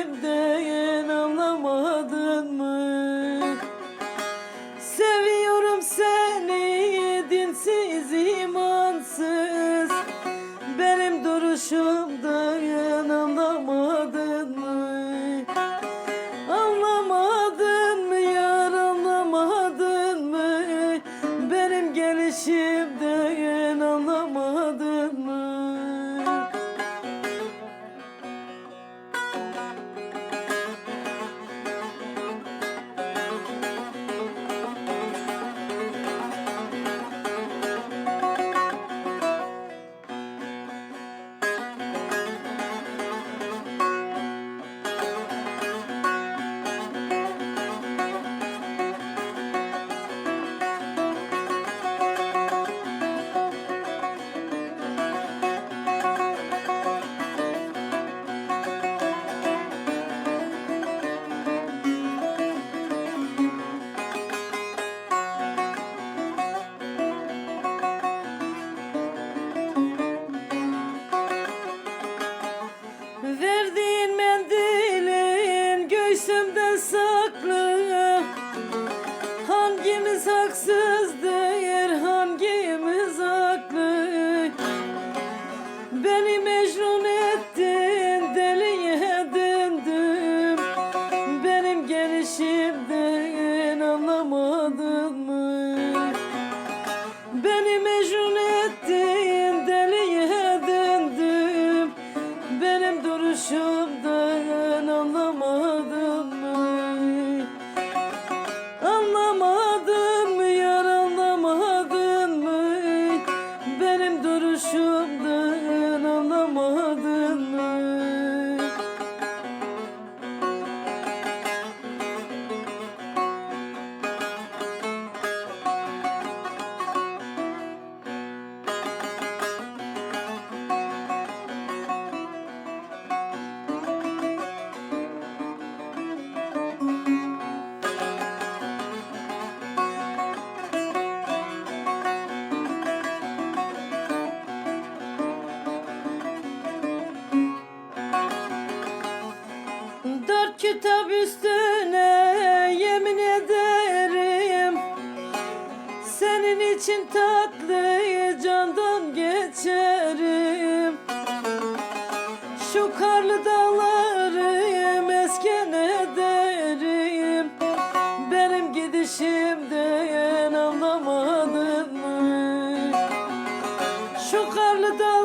sevdiğin anlamadın mı? Seviyorum seni dinsiz imansız Benim duruşumdan anlamadın mı? Anlamadın mı yar anlamadın mı? Benim gelişimden anlamadın mı? Johnny. Kitap üstüne yemin ederim. Senin için tatlı candan geçerim. Şu karlı dağları mesken ederim. Benim gidişimden anlamadın mı? Şu karlı dağları